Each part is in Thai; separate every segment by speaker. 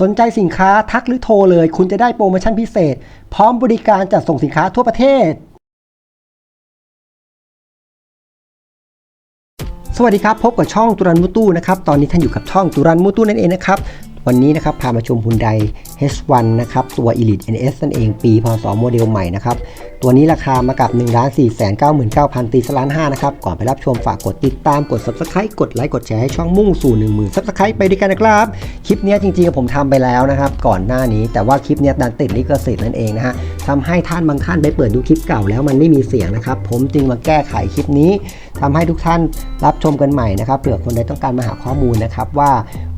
Speaker 1: สนใจสินค้าทักหรือโทรเลย คุณจะได้โปรโมชั่นพิเศษ พร้อมบริการจัดส่งสินค้าทั่วประเทศ สวัสดีครับ พบกับช่องตุรันมุตู้นะครับ ตอนนี้ท่านอยู่กับช่องตุรันมุตู้นั่นเองนะครับ วันนี้นะครับพามาชมฮุนได H1 นะครับตัว Elite NS นั่นเองปีพศโมเดลใหม่นะครับตัวนี้ราคามากับ 1,499,000ตีสล้าน5นะครับก่อนไปรับชมฝากกดติดตามกด Subscribe กดไลค์กดแชร์ให้ช่องมุ่งสู่ 10,000 Subscribe ไปด้วยกันนะครับ คลิปนี้จริงๆผมทำไปแล้วนะครับ ก่อนหน้านี้แต่ว่าคลิปนี้ดันติดลิขสิทธิ์นั่นเองนะฮะทำให้ท่านบางท่านไปเปิดดูคลิปเก่าแล้วมันไม่มีเสียงนะครับผมจึงมาแก้ไขคลิปนี้ทำให้ทุกท่านรับชมกันใหม่นะครับเผื่อคนใดต้องการมาหาข้อมูลนะครับว่า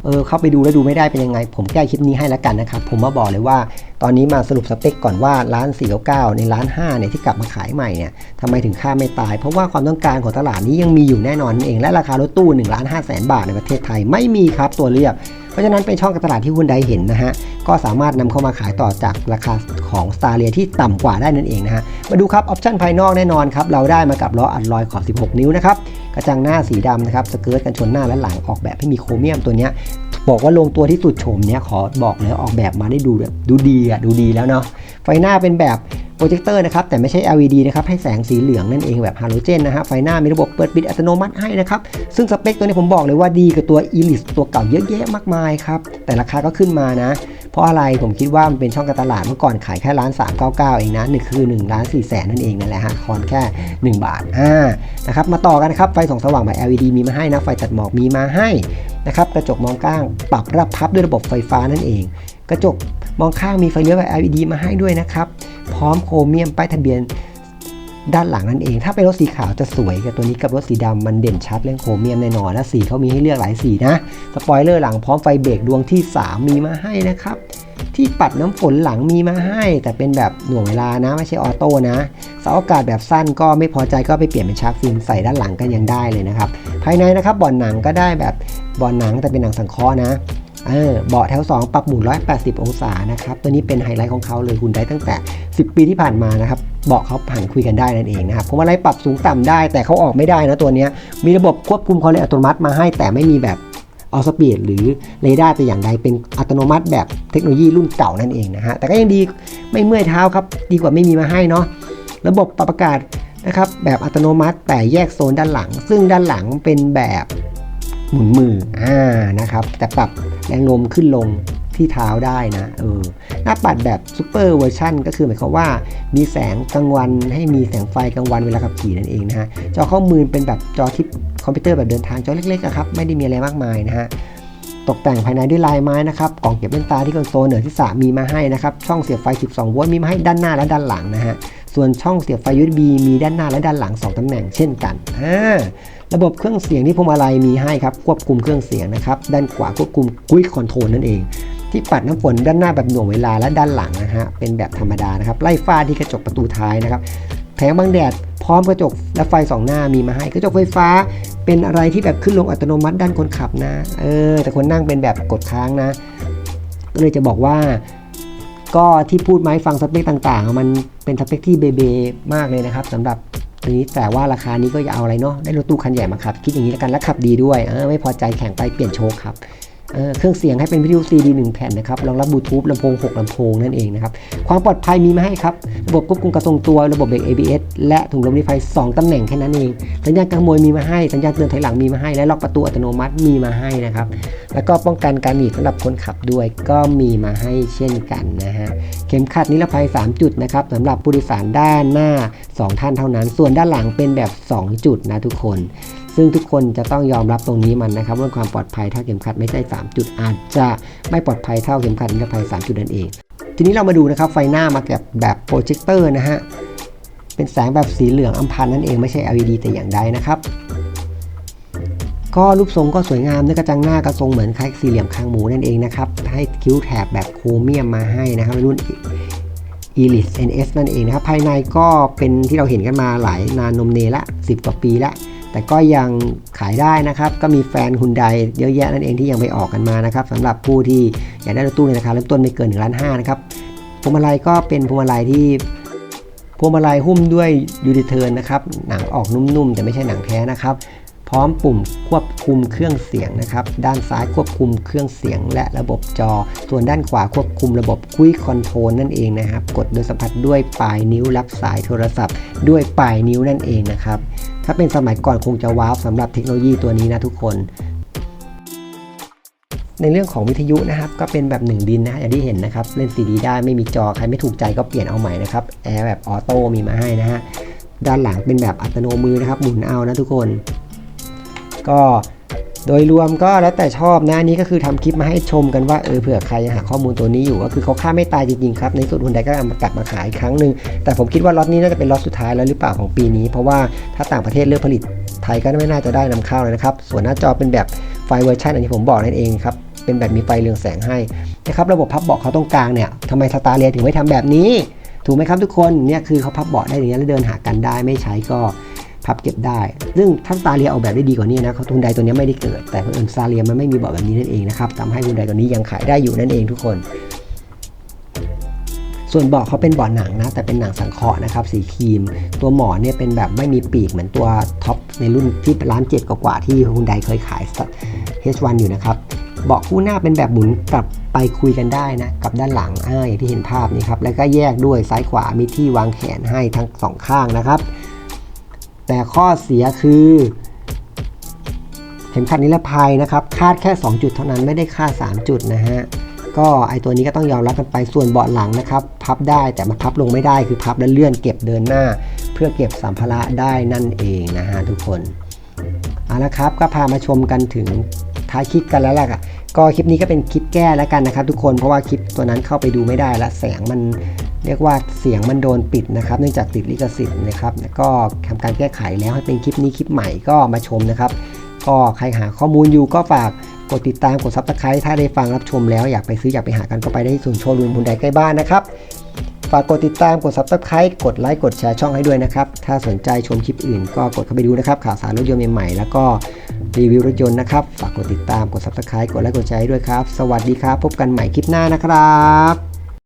Speaker 1: เออเข้าไปดูแล้วดูไม่ได้เป็นยังไง ผมแก้คลิปนี้ให้แล้วกันนะครับ ผมมาบอกเลยว่า ตอนนี้มาสรุปสเปคก่อนว่าร้าน499ในร้าน5เนี่ยที่กลับมาขายใหม่เนี่ยทำไมถึงค่าไม่ตาย เพราะว่าความต้องการของตลาดนี้ยังมีอยู่แน่นอนเอง และราคา รถตู้1ล้าน5แสนบาทในประเทศไทยไม่มีครับตัวเลือก ราะฉะนั้นเป็นช่องการตลาดที่คุณใดเห็นนะฮะก็สามารถนำเข้ามาขายต่อจากราคาของ s t a r เ i a ที่ต่ำกว่าได้นั่นเองนะฮะมาดูครับออปชันภายนอกแน่นอนครับเราได้มากับล้ออัดลอยขอบ 16 นิ้วนะครับกระจังหน้าสีดำนะครับสเกิร์ตกันชนหน้าและหลังออกแบบให้มีโครเมียมตัวเนี้ยบอกว่าลงตัวที่สุดโฉมเนี้ยขอบอกเลยออกแบบมาได้ดูแบบดูดีอะดูดีแล้วเนาะไฟหน้าเป็นแบบ โปรเจคเตอร์นะครับแต่ไม่ใช่ LED นะครับให้แสงสีเหลืองนั่นเองแบบฮาโลเจนนะฮะไฟหน้ามีระบบเปิดปิดอัตโนมัติให้นะครับซึ่งสเปคตัวนี้ผมบอกเลยว่าดีกับตัว e l i s ตัวเก่าเยอะแยะมากมายครับแต่ราคาก็ขึ้นมานะ เพราะอะไรผมคิดว่ามันเป็นช่องการตลาดเมื่อก่อนขายแค่ร้าน399เองนะหนึ่งคือ1ล้าน4แสนนั่นเองนั่นแหละฮะคอนแค่ 1 บาทอ่านะครับมาต่อกันนะครับไฟส่องสว่างแบบ LED มีมาให้นะไฟตัดหมอกมีมาให้นะครับกระจกมองข้างปรับรับพับด้วยระบบไฟฟ้านั่นเอง กระจกมองข้างมีไฟเลี้ยวแบบ LED มาให้ด้วยนะครับ พร้อมโครเมียมป้ายทะเบียนด้านหลังนั่นเอง ถ้าเป็นรถสีขาวจะสวยกับตัวนี้กับรถสีดำมันเด่นชัดเรื่องโครเมียมแน่นอนและสีเขามีให้เลือกหลายสีนะ สปอยเลอร์หลังพร้อมไฟเบรกดวงที่ 3 มีมาให้นะครับ ที่ปัดน้ำฝนหลังมีมาให้ แต่เป็นแบบหน่วงเวลานะ ไม่ใช่ออโต้นะเสาอากาศแบบสั้นก็ไม่พอใจก็ไปเปลี่ยนเป็นชาร์กฟิล์มใส่ด้านหลังกันยังได้เลยนะครับ ภายในนะครับบาะหนังก็ได้แบบบาะหนังแต่เป็นหนังสังเคราะห์นะ เออเบาะแถว 2 ปรับหมุน 180 องศานะครับ ตัวนี้เป็นไฮไลท์ของเขาเลยคุณได้ตั้งแต่ 10 ปีที่ผ่านมานะครับเบาะเขาผ่านคุยกันได้นั่นเองนะครับผมอะไรปรับสูงต่ำได้ แต่เขาออกไม่ได้นะตัวนี้มีระบบควบคุมความเร็วอัตโนมัติมาให้แต่ไม่มีแบบออสปีดหรือเรดาร์แต่อย่างใดเป็นอัตโนมัติแบบเทคโนโลยีรุ่นเก่านั่นเองนะฮะแต่ก็ยังดีไม่เมื่อยเท้าครับ ดีกว่าไม่มีมาให้เนาะระบบปรับอากาศนะครับแบบอัตโนมัติแต่แยกโซนด้านหลัง ซึ่งด้านหลังเป็นแบบ หมุนมืออ่านะครับแต่ปรับแรงลมขึ้นลงที่เท้าได้นะเออหน้าปัดแบบซูเปอร์เวอร์ชันก็คือหมายความว่ามีแสงกลางวันให้มีแสงไฟกลางวันเวลาขับขี่นั่นเองนะฮะจอข้อมือเป็นแบบจอทิปคอมพิวเตอร์แบบเดินทางจอเล็กๆนะครับไม่ได้มีอะไรมากมายนะฮะตกแต่งภายในด้วยลายไม้นะครับกล่องเก็บแว่นตาที่คอนโซลเหนือที่สามมีมาให้นะครับช่องเสียบไฟ 12 โวลต์มีมาให้ด้านหน้าและด้านหลังนะฮะส่วนช่องเสียบไฟ USB มีด้านหน้าและด้านหลัง 2ตำแหน่งเช่นกันอ่า ระบบเครื่องเสียงที่พวงมาลัยมีให้ครับควบคุมเครื่องเสียงนะครับด้านขวาควบคุมกุ้ยคอนโทรลนั่นเอง ที่ปัดน้ำฝนด้านหน้าแบบหน่วงเวลาและด้านหลังนะฮะเป็นแบบธรรมดานะครับไล่ฟ้าที่กระจกประตูท้ายนะครับแผงบังแดดพร้อมกระจกและไฟสองหน้ามีมาให้กระจกไฟฟ้า เป็นอะไรที่แบบขึ้นลงอัตโนมัติด้านคนขับนะเออแต่คนนั่งเป็นแบบกดค้างนะ ก็เลยจะบอกว่า ก็ที่พูดไม้ฟังสเปคต่างๆ มันเป็นสเปคที่เบเบมากเลยนะครับสำหรับ ตัวนี้แต่ว่าราคานี้ก็อย่าเอาอะไรเนาะได้รถตู้คันใหญ่มาขับคิดอย่างนี้แล้วกันและขับดีด้วยเออไม่พอใจแข่งไปเปลี่ยนโชคครับเเครื่องเสียงให้เป็นวิทยุ CD 1แผ่นนะครับรองรับบลูทูธลำโพง 6ลำโพงนั่นเองนะครับ ความปลอดภัยมีมาให้ครับ ระบบควบคุมการทรงตัวระบบเบรก ABS และถุงลมนิรภัย 2ตำแหน่งแค่นั้นเอง สัญญาณกรขโมยมีมาให้ สัญญาณเตือนถอยหลังมีมาให้ และล็อกประตูอัตโนมัติมีมาให้นะครับ แล้วก็ป้องกันการหนีบสำหรับคนขับด้วยก็มีมาให้เช่นกันนะฮะ เข็มขัดนิรภัย 3 จุดนะครับสำหรับผู้โดยสารด้านหน้า 2 ท่านเท่านั้น ส่วนด้านหลังเป็นแบบ 2 จุดนะทุกคน ซึ่งทุกคนจะต้องยอมรับตรงนี้มันนะครับเรื่องความปลอดภัยถ้าเข็มขัดไม่ใช่ 3 จุด อาจจะไม่ปลอดภัยเท่าเข็มขัดนิรภัย 3 จุดนั่นเอง ทีนี้เรามาดูนะครับไฟหน้ามาแบบแบบโปรเจคเตอร์นะฮะเป็นแสงแบบสีเหลืองอัมพันนั่นเองไม่ใช่ LED แต่อย่างใดนะครับ ก็รูปทรงก็สวยงามเนื้อกระจังหน้ากระทรงเหมือนคล้ายสี่เหลี่ยมคางหมูนั่นเองนะครับ ให้คิ้วแถบแบบโครเมียมมาให้นะครับรุ่น e l i t NS นั่นเองนะครับ ภายในก็เป็นที่เราเห็นกันมาหลายนานนมเนละ 10 กว่าปีละแต่ก็ยังขายได้นะครับ ก็มีแฟนฮุนไดเยอะแยะนั่นเองที่ยังไปออกกันมานะครับสำหรับผู้ที่อยากได้รถตู้ในราคาเริ่มต้นไม่เกิน1ล้านห้านะครับพวงมาลัยก็เป็นพวงมาลัยที่พวงมาลัยหุ้มด้วยยูดิเทิร์นนะครับหนังออกนุ่มๆแต่ไม่ใช่หนังแท้นะครับ พร้อมปุ่มควบคุมเครื่องเสียงนะครับ ด้านซ้ายควบคุมเครื่องเสียงและระบบจอ ส่วนด้านขวาควบคุมระบบคุยคอนโทรลนั่นเองนะครับ กดโดยสัมผัสด้วยปลายนิ้วรับสายโทรศัพท์ ด้วยปลายนิ้วนั่นเองนะครับ ถ้าเป็นสมัยก่อนคงจะว้าวสำหรับเทคโนโลยีตัวนี้นะทุกคนในเรื่องของวิทยุนะครับก็เป็นแบบหนึ่งดินนะอย่างที่เห็นนะครับเล่นซีดีได้ไม่มีจอใครไม่ถูกใจก็เปลี่ยนเอาใหม่นะครับแอร์แบบออโต้มีมาให้นะฮะด้านหลังเป็นแบบอัตโนมือนะครับหมุนเอานะทุกคน ก็โดยรวมก็แล้วแต่ชอบนะอันนี้ก็คือทำคลิปมาให้ชมกันว่าเออเผื่อใครยังหาข้อมูลตัวนี้อยู่ก็คือเขาฆ่าไม่ตายจริงๆครับในสุดฮุนไดก็เอามากลับมาขายอีกครั้งหนึ่งแต่ผมคิดว่าล็อตนี้น่าจะเป็นล็อตสุดท้ายแล้วหรือเปล่าของปีนี้ เพราะว่าถ้าต่างประเทศเลือกผลิตไทยก็ไม่น่าจะได้นำเข้าเลยนะครับส่วนหน้าจอเป็นแบบไฟเวอร์ชันอันที่ผมบอกนั่นเองครับเป็นแบบมีไฟเรืองแสงให้นะครับระบบพับเบาะเขาตรงกลางเนี่ยทำไมสตาร์เรียถึงไม่ทำแบบนี้ ถูกไหมครับทุกคนเนี่ยคือเขาพับเบาะได้อย่างนี้แล้วเดินหากันได้ไม่ใช้ก็ พับเก็บได้ ซึ่งถ้าซาเลียออกแบบได้ดีกว่านี้นะทุนไดตัวนี้ไม่ได้เกิด แต่เพื่อนซาเลียมันไม่มีเบาะแบบนี้นั่นเองนะครับทำให้ทุนไดตัวนี้ยังขายได้อยู่นั่นเองทุกคน ส่วนเบาะเขาเป็นเบาะหนังนะ แต่เป็นหนังสังเคราะห์นะครับสีครีม ตัวหมอนเนี่ยเป็นแบบไม่มีปีกเหมือนตัวท็อปในรุ่นที่ร้านเจ็ดกว่าที่ฮุนไดเคยขาย H1 อยู่นะครับเบาะคู่หน้าเป็นแบบหมุนกลับไปคุยกันได้นะกับด้านหลังอ่าอย่างที่เห็นภาพนี่ครับแล้วก็แยกด้วยซ้ายขวามีที่วางแขนให้ทั้งสองข้างนะครับ แต่ข้อเสียคือเข็มขัดนิรภัยนะครับ คาดแค่ 2 จุดเท่านั้นไม่ได้คาด 3 จุดนะฮะ ก็ไอตัวนี้ก็ต้องยอมรับกันไปส่วนเบาะหลังนะครับ พับได้แต่มาพับลงไม่ได้คือพับแล้วเลื่อนเก็บเดินหน้า เพื่อเก็บสัมภาระได้นั่นเองนะฮะทุกคนเอาละครับก็พามาชมกันถึงท้ายคลิปกันแล้วล่ะก็คลิปนี้ก็เป็นคลิปแก้แล้วกันนะครับ ทุกคนเพราะว่าคลิปตัวนั้นเข้าไปดูไม่ได้ละแสงมัน เรียกว่าเสียงมันโดนปิดนะครับเนื่องจากติดลิขสิทธิ์นะครับแล้วก็ทำการแก้ไขแล้วให้เป็นคลิปนี้คลิปใหม่ก็มาชมนะครับ ก็ใครหาข้อมูลอยู่ก็ฝากกดติดตามกดซับสไครต์ถ้าได้ฟังรับชมแล้วอยากไปซื้ออยากไปหากันก็ไปได้ที่ศูนย์โชว์รูมบุนไดใกล้บ้านนะครับฝากกดติดตามกดซับสไครต์กดไลค์กดแชร์ช่องให้ด้วยนะครับ ถ้าสนใจชมคลิปอื่นก็กดเข้าไปดูนะครับ ข่าวสารรถยนต์ใหม่ๆแล้วก็รีวิวรถยนต์นะครับ ฝากกดติดตามกดซับสไครต์กดไลค์กดแชร์ให้ด้วยครับ สวัสดีครับ พบกันใหม่คลิปหน้านะครับ